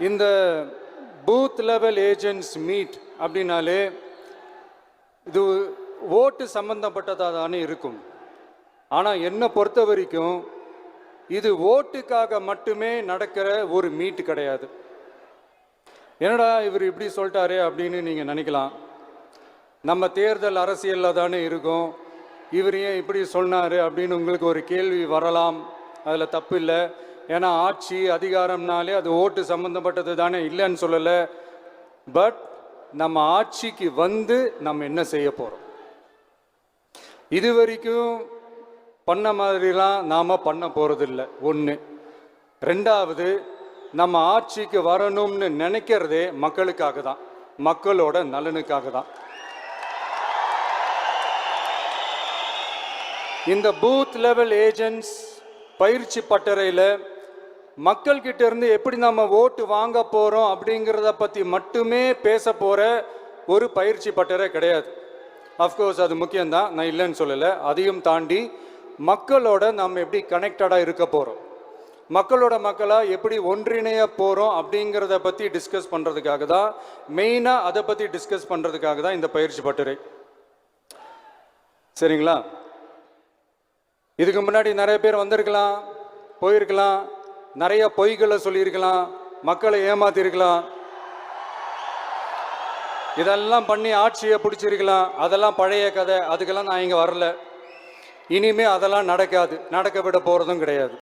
இந்த booth level agents meet அப்படின்னாலே இது ஓட்டு சம்பந்தப்பட்டதாக தானே இருக்கும். ஆனால் என்னை பொறுத்த வரைக்கும் இது ஓட்டுக்காக மட்டுமே நடக்கிற ஒரு மீட் கிடையாது. என்னடா இவர் இப்படி சொல்லிட்டாரே அப்படின்னு நீங்கள் நினைக்கலாம். நம்ம தேர்தல் அரசியலில் தானே இருக்கோம். இவர் ஏன் இப்படி சொன்னார் அப்படின்னு உங்களுக்கு ஒரு கேள்வி வரலாம். அதில் தப்பு இல்லை. ஏன்னா ஆட்சி அதிகாரம்னாலே அது ஓட்டு சம்மந்தப்பட்டது தானே இல்லைன்னு சொல்லலை. பட் நம்ம ஆட்சிக்கு வந்து நம்ம என்ன செய்ய போகிறோம் இது வரைக்கும் பண்ண மாதிரிலாம் நாம் பண்ண போகிறதில்ல ஒன்று ரெண்டாவது நம்ம ஆட்சிக்கு வரணும்னு நினைக்கிறதே மக்களுக்காக தான். மக்களோட நலனுக்காக தான். இந்த பூத் லெவல் ஏஜென்ட்ஸ் பயிற்சி பட்டறையில் மக்கள்கிட்ட இருந்து எப்படி நம்ம ஓட்டு வாங்க போகிறோம் அப்படிங்கிறத பற்றி மட்டுமே பேச போகிற ஒரு பயிற்சி பட்டரே கிடையாது. அஃப்கோர்ஸ் அது முக்கியம்தான். நான் இல்லைன்னு சொல்லலை. அதையும் தாண்டி மக்களோட நம்ம எப்படி கனெக்டடாக இருக்க போகிறோம் மக்களோட மக்களாக எப்படி ஒன்றிணைய போகிறோம் அப்படிங்கிறத பற்றி டிஸ்கஸ் பண்ணுறதுக்காக தான் மெயினாக அதை பற்றி டிஸ்கஸ் பண்ணுறதுக்காக தான் இந்த பயிற்சி பட்டுரை. சரிங்களா? இதுக்கு முன்னாடி நிறைய பேர் வந்திருக்கலாம் போயிருக்கலாம். நிறைய பொய்களை சொல்லியிருக்கலாம் மக்களை ஏமாத்திருக்கலாம் இதெல்லாம் பண்ணி ஆட்சியை பிடிச்சிருக்கலாம். அதெல்லாம் பழைய கதை. அதுக்கெல்லாம் நான் இங்கே வரல. இனிமே அதெல்லாம் நடக்காது. நடக்க விட போகிறதும் கிடையாது.